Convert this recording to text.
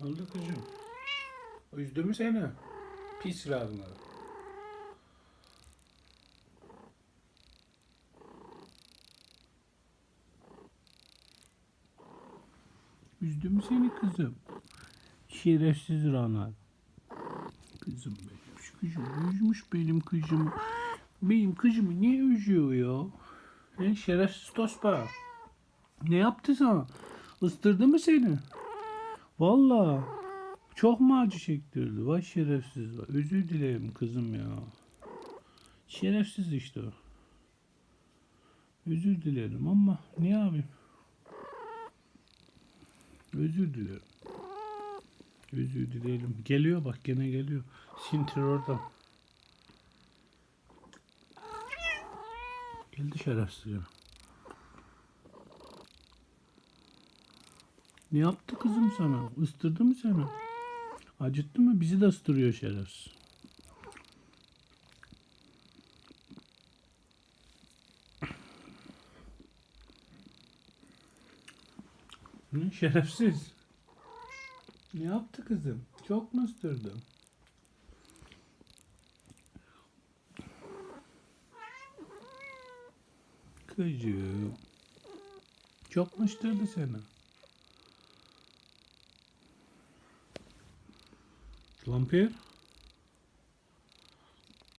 Ne oldu kızım? Üzdü mü seni? Pis Ragnar. Üzdü mü seni kızım? Şerefsiz Rana. Kızım benim. Şu kızım üzmüş benim kızımı. Benim kızımı niye üzüyor ya? He, şerefsiz tospa. Ne yaptı sana? Istırdı mı seni? Vallahi çok mu acı çektirdi? Vay şerefsiz. Özür dilerim kızım ya. Şerefsiz işte o. Özür dilerim ama ne yapayım? Özür dilerim. Özür dilerim. Geliyor bak gene geliyor. Sintir orada. Geldi şerefsiz ya. Ne yaptı kızım sana? Istırdı mı seni? Acıttı mı? Bizi de ıstırıyor şerefsiz. Hı, şerefsiz. Ne yaptı kızım? Çok mu ıstırdı? Kızım. Çok mu ıstırdı seni? лампи.